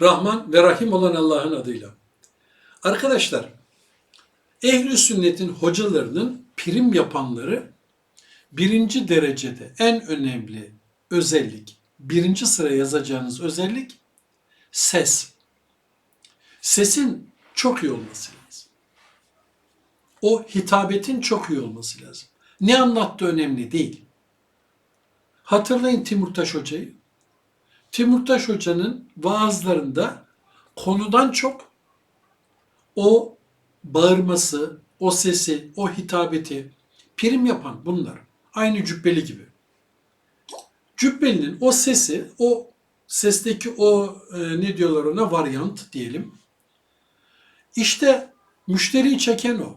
Rahman ve Rahim olan Allah'ın adıyla. Arkadaşlar, ehli sünnetin hocalarının prim yapanları birinci derecede en önemli özellik, birinci sıraya yazacağınız özellik ses. Sesin çok iyi olması lazım. O hitabetin çok iyi olması lazım. Ne anlattığı önemli değil. Hatırlayın Timurtaş Hoca'yı. Timurtaş Hoca'nın vaazlarında konudan çok o bağırması, o sesi, o hitabeti prim yapan bunlar. Aynı cübbeli gibi. Cübbelinin o sesi, o sesteki o e, ne diyorlar ona varyant diyelim. İşte müşteriyi çeken o.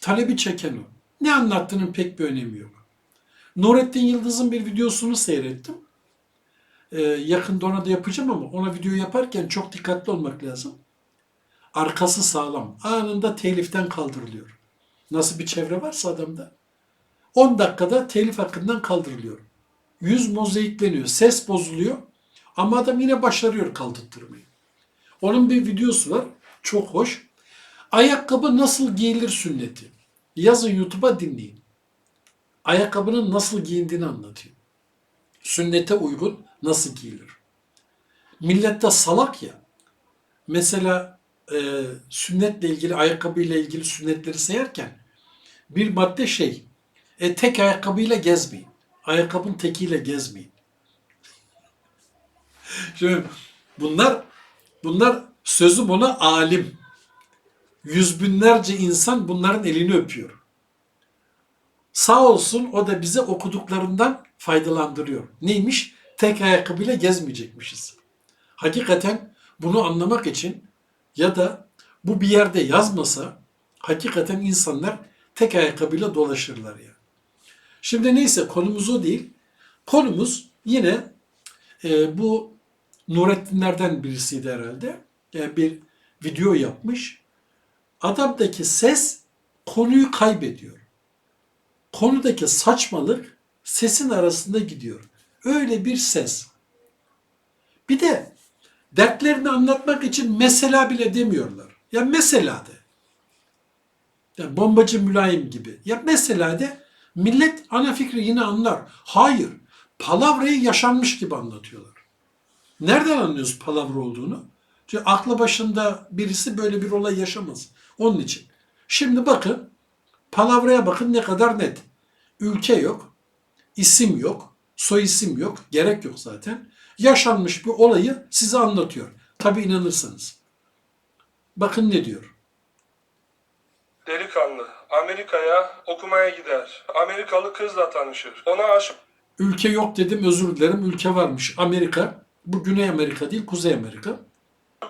Talebi çeken o. Ne anlattığının pek bir önemi yok. Nurettin Yıldız'ın bir videosunu seyrettim. Ee, yakında ona da yapacağım ama ona video yaparken çok dikkatli olmak lazım. Arkası sağlam. Anında teliften kaldırılıyor. Nasıl bir çevre varsa adamda. 10 dakikada telif hakkından kaldırılıyor. Yüz mozaikleniyor. Ses bozuluyor. Ama adam yine başarıyor kaldırtırmayı. Onun bir videosu var. Çok hoş. Ayakkabı nasıl giyilir sünneti. Yazın YouTube'a dinleyin. Ayakkabının nasıl giyindiğini anlatıyor. Sünnete uygun nasıl giyilir. Millette salak ya. Mesela e, sünnetle ilgili, ayakkabıyla ilgili sünnetleri sayarken bir madde şey, e, tek ayakkabıyla gezmeyin. Ayakkabının tekiyle gezmeyin. Şimdi bunlar bunlar sözü buna alim. Yüz binlerce insan bunların elini öpüyor. Sağ olsun o da bize okuduklarından faydalandırıyor. Neymiş? Tek ayakkabıyla gezmeyecekmişiz. Hakikaten bunu anlamak için ya da bu bir yerde yazmasa hakikaten insanlar tek ayakkabıyla dolaşırlar ya. Şimdi neyse konumuz o değil. Konumuz yine e, bu Nurettinlerden birisiydi herhalde. Yani bir video yapmış. Adamdaki ses konuyu kaybediyor. Konudaki saçmalık sesin arasında gidiyor. Öyle bir ses. Bir de dertlerini anlatmak için mesela bile demiyorlar. Ya mesela de. Ya bombacı mülayim gibi. Ya mesela de millet ana fikri yine anlar. Hayır. Palavrayı yaşanmış gibi anlatıyorlar. Nereden anlıyoruz palavra olduğunu? Çünkü aklı başında birisi böyle bir olay yaşamaz. Onun için. Şimdi bakın palavraya bakın ne kadar net. Ülke yok, isim yok, soy isim yok, gerek yok zaten. Yaşanmış bir olayı size anlatıyor. Tabi inanırsanız. Bakın ne diyor. Delikanlı Amerika'ya okumaya gider. Amerikalı kızla tanışır. Ona aşık Ülke yok dedim özür dilerim. Ülke varmış. Amerika. Bu Güney Amerika değil Kuzey Amerika.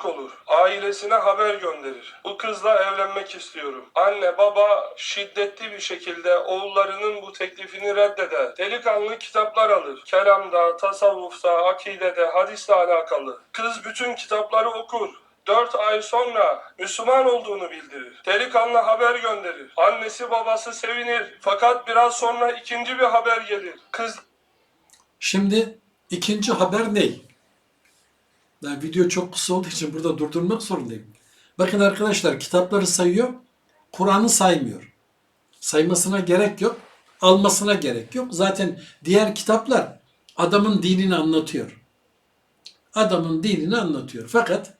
Olur. Ailesine haber gönderir. Bu kızla evlenmek istiyorum. Anne baba şiddetli bir şekilde oğullarının bu teklifini reddeder. Delikanlı kitaplar alır. Kelamda, tasavvufta, akidede, hadisle alakalı. Kız bütün kitapları okur. Dört ay sonra Müslüman olduğunu bildirir. Delikanlı haber gönderir. Annesi babası sevinir. Fakat biraz sonra ikinci bir haber gelir. Kız Şimdi ikinci haber ne? Ben video çok kısa olduğu için burada durdurmak zorundayım. Bakın arkadaşlar kitapları sayıyor, Kur'an'ı saymıyor. Saymasına gerek yok, almasına gerek yok. Zaten diğer kitaplar adamın dinini anlatıyor. Adamın dinini anlatıyor. Fakat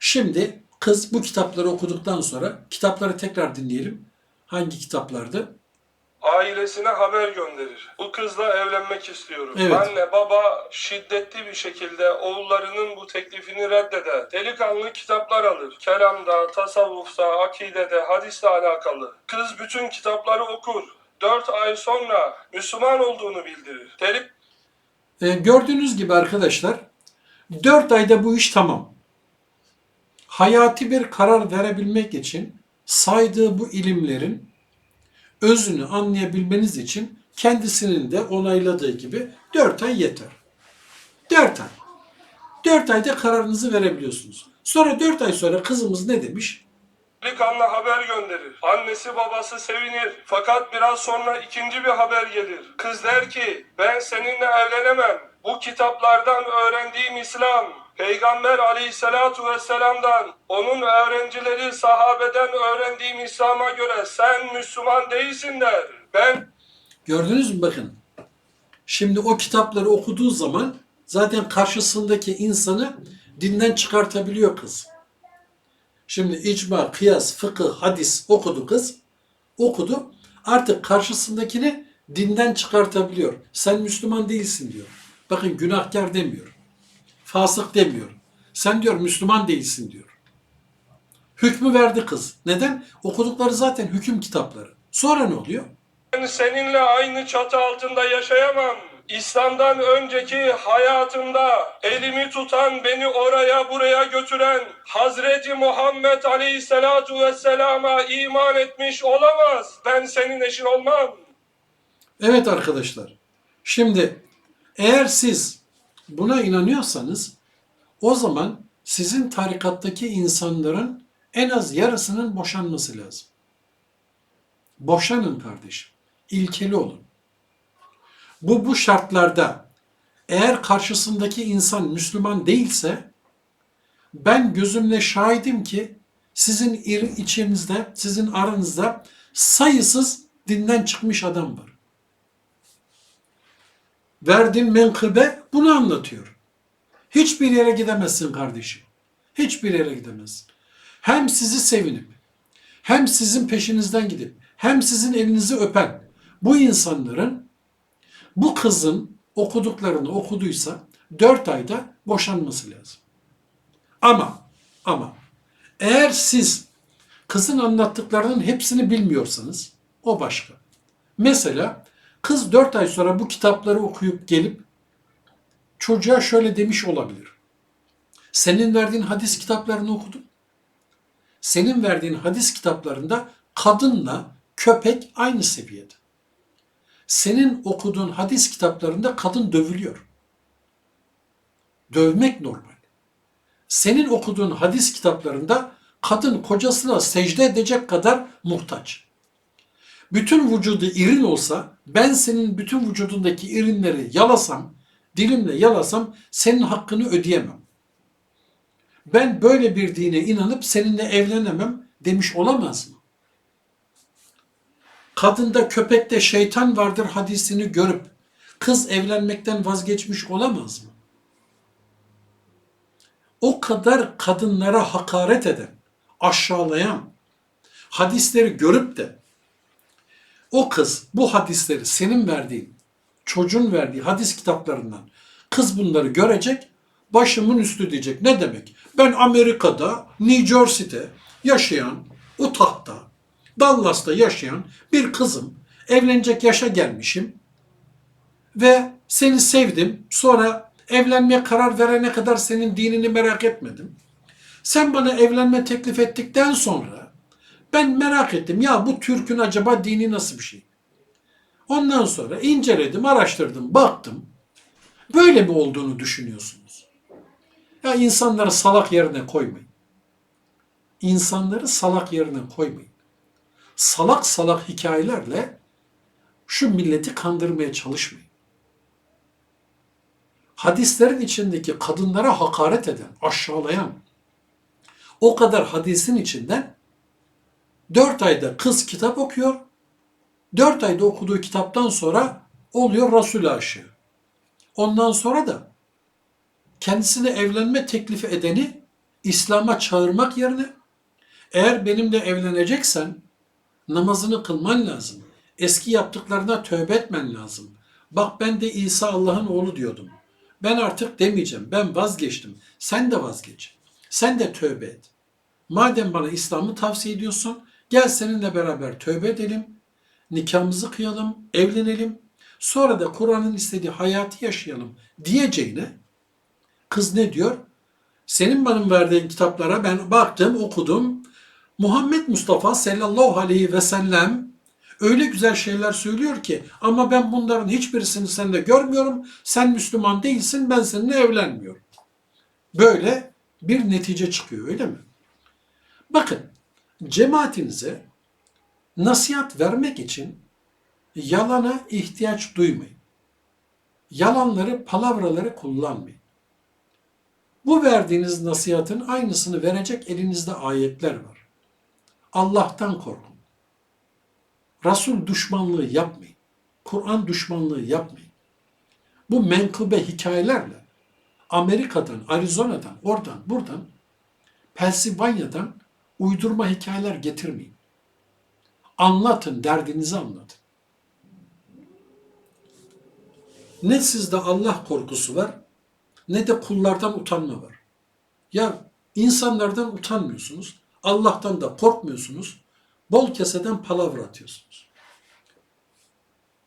şimdi kız bu kitapları okuduktan sonra kitapları tekrar dinleyelim. Hangi kitaplardı? Ailesine haber gönderir. Bu kızla evlenmek istiyorum. Evet. Anne baba şiddetli bir şekilde oğullarının bu teklifini reddeder. Delikanlı kitaplar alır. Kelamda, tasavvufta, akidede, hadisle alakalı. Kız bütün kitapları okur. Dört ay sonra Müslüman olduğunu bildirir. Delik Ee, gördüğünüz gibi arkadaşlar 4 ayda bu iş tamam. Hayati bir karar verebilmek için saydığı bu ilimlerin özünü anlayabilmeniz için kendisinin de onayladığı gibi 4 ay yeter. 4 ay. 4 ayda kararınızı verebiliyorsunuz. Sonra 4 ay sonra kızımız ne demiş? Delikanlı haber gönderir. Annesi babası sevinir. Fakat biraz sonra ikinci bir haber gelir. Kız der ki ben seninle evlenemem. Bu kitaplardan öğrendiğim İslam Peygamber aleyhissalatu vesselam'dan, onun öğrencileri sahabeden öğrendiğim İslam'a göre sen Müslüman değilsin der. Ben Gördünüz mü bakın. Şimdi o kitapları okuduğu zaman zaten karşısındaki insanı dinden çıkartabiliyor kız. Şimdi icma, kıyas, fıkıh, hadis okudu kız. Okudu. Artık karşısındakini dinden çıkartabiliyor. Sen Müslüman değilsin diyor. Bakın günahkar demiyor. Fasık demiyor. Sen diyor Müslüman değilsin diyor. Hükmü verdi kız. Neden? Okudukları zaten hüküm kitapları. Sonra ne oluyor? Ben seninle aynı çatı altında yaşayamam. İslam'dan önceki hayatımda elimi tutan, beni oraya buraya götüren Hazreti Muhammed Aleyhisselatu Vesselam'a iman etmiş olamaz. Ben senin eşin olmam. Evet arkadaşlar. Şimdi eğer siz buna inanıyorsanız o zaman sizin tarikattaki insanların en az yarısının boşanması lazım. Boşanın kardeşim. İlkeli olun. Bu bu şartlarda eğer karşısındaki insan Müslüman değilse ben gözümle şahidim ki sizin içinizde, sizin aranızda sayısız dinden çıkmış adam var. Verdiğim menkıbe bunu anlatıyor. Hiçbir yere gidemezsin kardeşim. Hiçbir yere gidemezsin. Hem sizi sevinip, hem sizin peşinizden gidip, hem sizin elinizi öpen bu insanların bu kızın okuduklarını okuduysa dört ayda boşanması lazım. Ama, ama eğer siz kızın anlattıklarının hepsini bilmiyorsanız o başka. Mesela kız 4 ay sonra bu kitapları okuyup gelip çocuğa şöyle demiş olabilir. Senin verdiğin hadis kitaplarını okudum. Senin verdiğin hadis kitaplarında kadınla köpek aynı seviyede. Senin okuduğun hadis kitaplarında kadın dövülüyor. Dövmek normal. Senin okuduğun hadis kitaplarında kadın kocasına secde edecek kadar muhtaç bütün vücudu irin olsa ben senin bütün vücudundaki irinleri yalasam, dilimle yalasam senin hakkını ödeyemem. Ben böyle bir dine inanıp seninle evlenemem demiş olamaz mı? Kadında köpekte şeytan vardır hadisini görüp kız evlenmekten vazgeçmiş olamaz mı? O kadar kadınlara hakaret eden, aşağılayan, hadisleri görüp de o kız bu hadisleri senin verdiğin, çocuğun verdiği hadis kitaplarından kız bunları görecek, başımın üstü diyecek. Ne demek? Ben Amerika'da, New Jersey'de yaşayan, Utah'ta, Dallas'ta yaşayan bir kızım. Evlenecek yaşa gelmişim ve seni sevdim. Sonra evlenmeye karar verene kadar senin dinini merak etmedim. Sen bana evlenme teklif ettikten sonra ben merak ettim ya bu Türk'ün acaba dini nasıl bir şey? Ondan sonra inceledim, araştırdım, baktım. Böyle mi olduğunu düşünüyorsunuz? Ya insanları salak yerine koymayın. İnsanları salak yerine koymayın. Salak salak hikayelerle şu milleti kandırmaya çalışmayın. Hadislerin içindeki kadınlara hakaret eden, aşağılayan, o kadar hadisin içinden Dört ayda kız kitap okuyor. Dört ayda okuduğu kitaptan sonra oluyor Resul aşığı. Ondan sonra da kendisine evlenme teklifi edeni İslam'a çağırmak yerine eğer benimle evleneceksen namazını kılman lazım. Eski yaptıklarına tövbe etmen lazım. Bak ben de İsa Allah'ın oğlu diyordum. Ben artık demeyeceğim. Ben vazgeçtim. Sen de vazgeç. Sen de tövbe et. Madem bana İslam'ı tavsiye ediyorsun, gel seninle beraber tövbe edelim, nikahımızı kıyalım, evlenelim. Sonra da Kur'an'ın istediği hayatı yaşayalım diyeceğine kız ne diyor? Senin benim verdiğin kitaplara ben baktım, okudum. Muhammed Mustafa sallallahu aleyhi ve sellem öyle güzel şeyler söylüyor ki ama ben bunların hiçbirisini sende görmüyorum. Sen Müslüman değilsin, ben seninle evlenmiyorum. Böyle bir netice çıkıyor öyle mi? Bakın cemaatinize nasihat vermek için yalana ihtiyaç duymayın. Yalanları, palavraları kullanmayın. Bu verdiğiniz nasihatın aynısını verecek elinizde ayetler var. Allah'tan korkun. Resul düşmanlığı yapmayın. Kur'an düşmanlığı yapmayın. Bu menkıbe hikayelerle Amerika'dan, Arizona'dan, oradan, buradan, Pensilvanya'dan uydurma hikayeler getirmeyin. Anlatın, derdinizi anlatın. Ne sizde Allah korkusu var, ne de kullardan utanma var. Ya insanlardan utanmıyorsunuz, Allah'tan da korkmuyorsunuz, bol keseden palavra atıyorsunuz.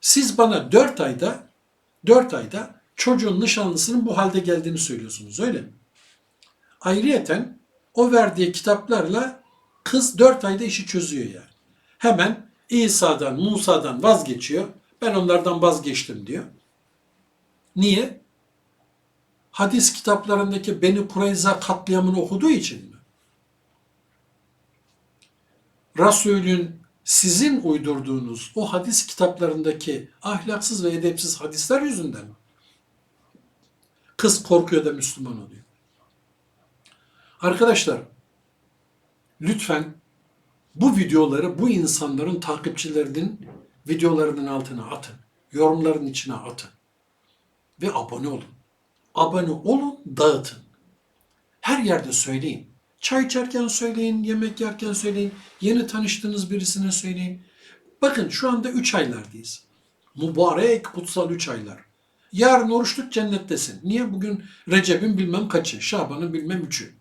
Siz bana dört ayda, dört ayda çocuğun nişanlısının bu halde geldiğini söylüyorsunuz öyle mi? Ayrıyeten o verdiği kitaplarla kız dört ayda işi çözüyor yani. Hemen İsa'dan, Musa'dan vazgeçiyor. Ben onlardan vazgeçtim diyor. Niye? Hadis kitaplarındaki Beni Kureyza katliamını okuduğu için mi? Resulün sizin uydurduğunuz o hadis kitaplarındaki ahlaksız ve edepsiz hadisler yüzünden mi? Kız korkuyor da Müslüman oluyor. Arkadaşlar, lütfen bu videoları bu insanların takipçilerinin videolarının altına atın. Yorumların içine atın. Ve abone olun. Abone olun, dağıtın. Her yerde söyleyin. Çay içerken söyleyin, yemek yerken söyleyin, yeni tanıştığınız birisine söyleyin. Bakın şu anda 3 aylardayız. Mübarek kutsal 3 aylar. Yarın oruç tut cennettesin. Niye? Bugün Recep'in bilmem kaçı, Şaban'ın bilmem üçü.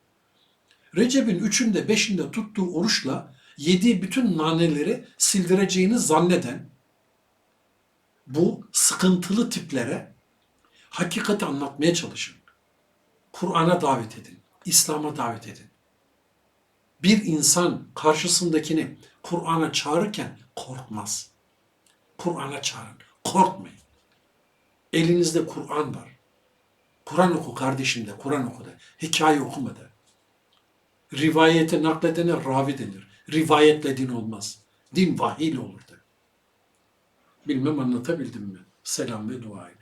Recep'in üçünde beşinde tuttuğu oruçla yediği bütün naneleri sildireceğini zanneden bu sıkıntılı tiplere hakikati anlatmaya çalışın. Kur'an'a davet edin. İslam'a davet edin. Bir insan karşısındakini Kur'an'a çağırırken korkmaz. Kur'an'a çağırın. Korkmayın. Elinizde Kur'an var. Kur'an oku kardeşim de, Kur'an oku da. Hikaye okuma da. Rivayete nakledene ravi denir. Rivayetle din olmaz. Din vahiy olur da. Bilmem anlatabildim mi? Selam ve dua edin.